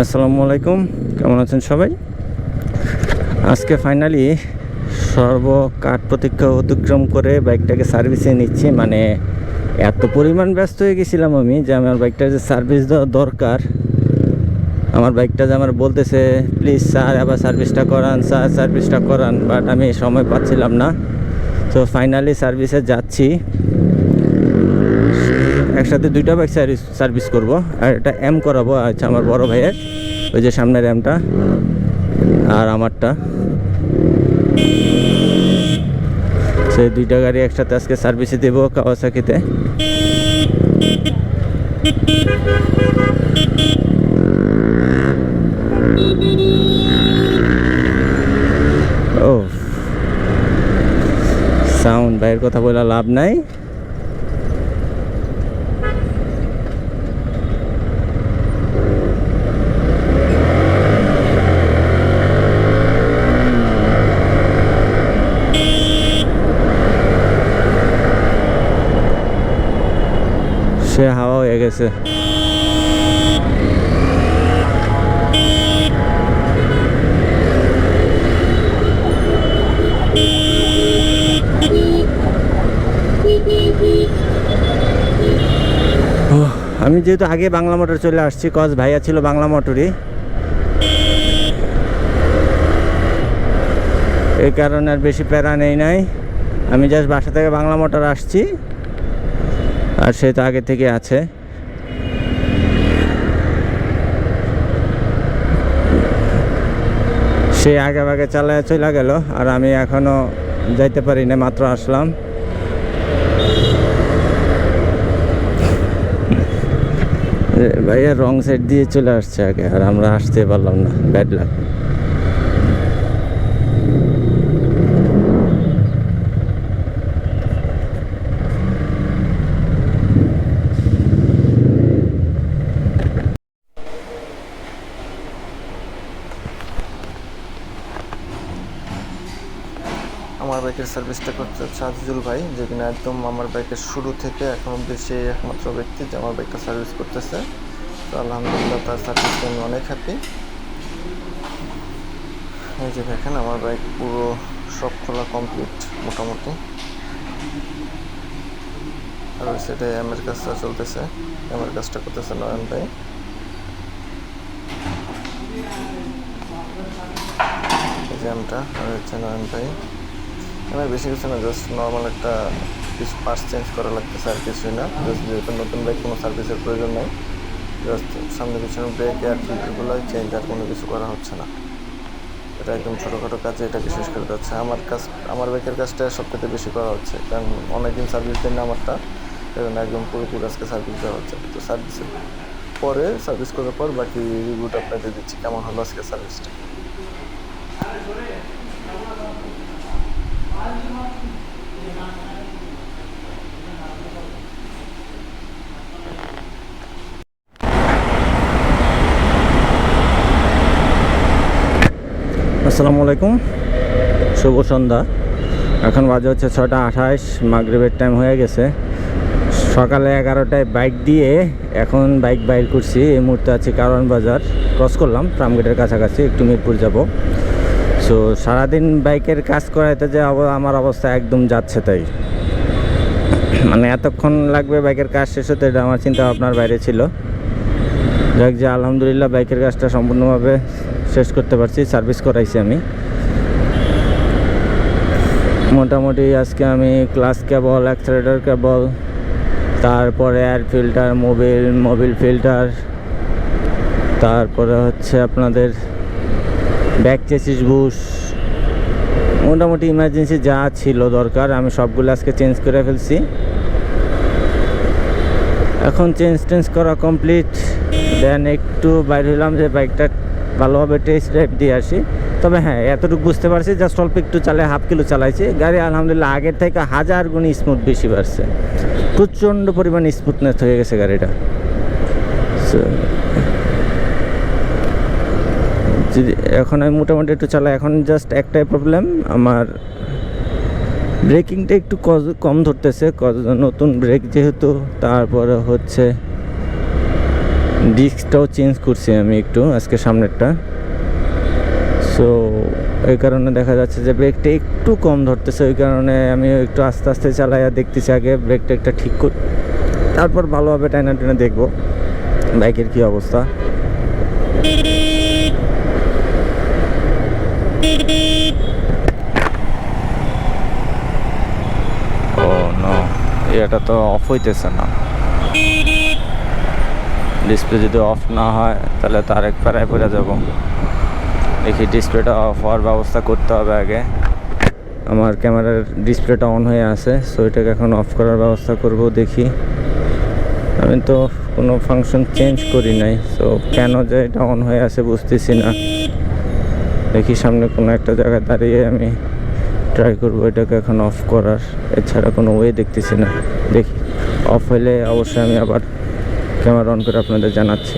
আসসালামু আলাইকুম, কেমন আছেন সবাই? আজকে ফাইনালি সর্ব সর্বকাট প্রতীক্ষা অতিক্রম করে বাইকটাকে সার্ভিসে নিচ্ছি। মানে এত পরিমাণ ব্যস্ত হয়ে গেছিলাম আমি যে আমার বাইকটা যে সার্ভিস দেওয়া দরকার, আমার বাইকটা যে আমার বলতেছে প্লিজ স্যার আবার সার্ভিসটা করান স্যার সার্ভিসটা করান। বাট আমি সময় পাচ্ছিলাম না। তো ফাইনালি সার্ভিসে যাচ্ছি। একসাথে দুইটা বাইক সার্ভিস করব। আর এটা এম করাবো আচ্ছা আমার বড় ভাইয়ের। ওই যে সামনের এমটা আর আমারটা। সেই দুইটা গাড়ি একসাথে আজকে সার্ভিসে দেবো কাওয়াসাকিতে ও সাউন্ড ভাইয়ের কথা বলে লাভ নাই। সে হাওয়া হয়ে গেছে। আমি যেহেতু আগে বাংলা মোটর চলে আসছি কজ ভাইয়া ছিল বাংলা মোটরই। এই কারণে আর বেশি প্যারা নেই নাই। আমি জাস্ট বাসা থেকে বাংলা মোটর আসছি। আর সে তো আগে থেকে আছে। সে আগে আগে চালায় চলে গেল, আর আমি এখনও যাইতে পারি না, মাত্র আসলাম। ভাইয়া রং সাইড দিয়ে চলে আসছে আগে, আর আমরা আসতে পারলাম না ব্যাড লাগ বাইকের সার্ভিসটা করতে হচ্ছে আজিজুল ভাই, যে কিনা একদম আমার বাইকের শুরু থেকে এখন অব্দি সে একমাত্র ব্যক্তি যে আমার বাইকটা সার্ভিস করতেছে। তো আলহামদুলিল্লাহ তার সার্ভিস আমি অনেক হ্যাপি এই যে দেখেন, আমার বাইক পুরো সব খোলা কমপ্লিট মোটামুটি। আর ওই সাইডে এমের কাজটা চলতেছে। এমের কাজটা করতেছে নয়ন ভাই। এই যে এমটা, আর হচ্ছে নয়ন ভাই। এখানে বেশি কিছু না জাস্ট নর্মাল একটা কিছু পার্টস চেঞ্জ করা লাগতেছে আর কিছুই না। জাস্ট যেহেতু নতুন বাইক কোনো সার্ভিসের প্রয়োজন নেই। জাস্ট সামনে পিছনে ব্রেক এয়ার ফিল্টারগুলো চেঞ্জ আর কোনো কিছু করা হচ্ছে না। এটা একদম ছোটোখাটো কাজে এটাকে শেষ করে যাচ্ছে আমার কাজ, আমার বাইকের কাজটা সবথেকে বেশি করা হচ্ছে, কারণ অনেকদিন সার্ভিস দেন না আমারটা। সেজন্য একদম পুরোপুরি আজকে সার্ভিস দেওয়া হচ্ছে। তো সার্ভিসের পরে সার্ভিস করার পর বাকি রিভিউটা আপনাদের দিচ্ছি, কেমন হলো আজকে সার্ভিসটা আসসালামু আলাইকুম। শুভ সন্ধ্যা। এখন বাজে হচ্ছে ছটা আঠাশ মাগরিবের টাইম হয়ে গেছে। সকালে এগারোটায় বাইক দিয়ে এখন বাইক বাইর করছি। এই মুহূর্তে আছি কারণ বাজার। ক্রস করলাম ট্রামগেটের কাছাকাছি, একটু মিরপুর যাব। সো সারাদিন বাইকের কাজ করাইতে যে আমার অবস্থা একদম যাচ্ছে তাই। মানে এতক্ষণ লাগবে বাইকের কাজ শেষ হতে, এটা আমার চিন্তা ভাবনার বাইরে ছিল। যাক যে আলহামদুলিল্লাহ বাইকের কাজটা সম্পূর্ণভাবে শেষ করতে পারছি, সার্ভিস করাইছি আমি। মোটামুটি আজকে আমি ক্লাস কেবল, অ্যাক্সেলেটার কেবল, তারপরে air filter mobil mobil filter তারপরে হচ্ছে আপনাদের ব্যাক চেসিস বুশ মোটামুটি ইমার্জেন্সি যা ছিল দরকার, আমি সবগুলো আজকে চেঞ্জ করে ফেলছি। এখন চেঞ্জ টেঞ্জ করা কমপ্লিট দেন একটু বাইরে হলাম যে বাইকটা ভালোভাবে টেস্ট ড্রাইভ দিয়ে আসি। তবে হ্যাঁ এতটুকু বুঝতে পারছি জাস্ট অল্প একটু চালাই হাফ কিলো চালাইছি। গাড়ি আলহামদুলিল্লাহ আগের থেকে হাজার গুণ স্মুথ বেশি বাড়ছে। প্রচণ্ড পরিমাণ স্মুথনেস হয়ে গেছে গাড়িটা। এখন আমি মোটামুটি একটু চালাই, এখন জাস্ট একটাই প্রবলেম আমার ব্রেকিংটা একটু কম ধরতেছে নতুন ব্রেক যেহেতু, তারপরে হচ্ছে ডিস্কটাও চেঞ্জ করছি আমি একটু, আজকে সামনেরটা। সো এই কারণে দেখা যাচ্ছে যে ব্রেকটা একটু কম ধরতেছে, ওই কারণে আমি একটু আস্তে আস্তে চালাইয়া দেখতেছি আগে ব্রেকটা একটা ঠিক কর, তারপর ভালোভাবে টাইনা টেনে দেখব, বাইকের কি অবস্থা। ও এটা তো অফ হইতেছে না। ডিসপ্লে যদি অফ না হয়, তাহলে তো আরেক প্যারায় পড়ে যাব। দেখি ডিসপ্লেটা অফ হওয়ার ব্যবস্থা করতে হবে আগে। আমার ক্যামেরার ডিসপ্লেটা অন হয়ে আছে সো এটাকে এখন অফ করার ব্যবস্থা করব, দেখি। আমি তো কোনো ফাংশন চেঞ্জ করি নাই সো কেন যে এটা অন হয়ে আছে বুঝতেছি না। দেখি সামনে কোনো একটা জায়গায় দাঁড়িয়ে আমি ট্রাই করব, এটাকে এখন অফ করার। এছাড়া কোনো ওয়ে দেখতেছি না। দেখি অফ হলে অবশ্যই আমি আবার ক্যামেরা অন করে আপনাদের জানাচ্ছি।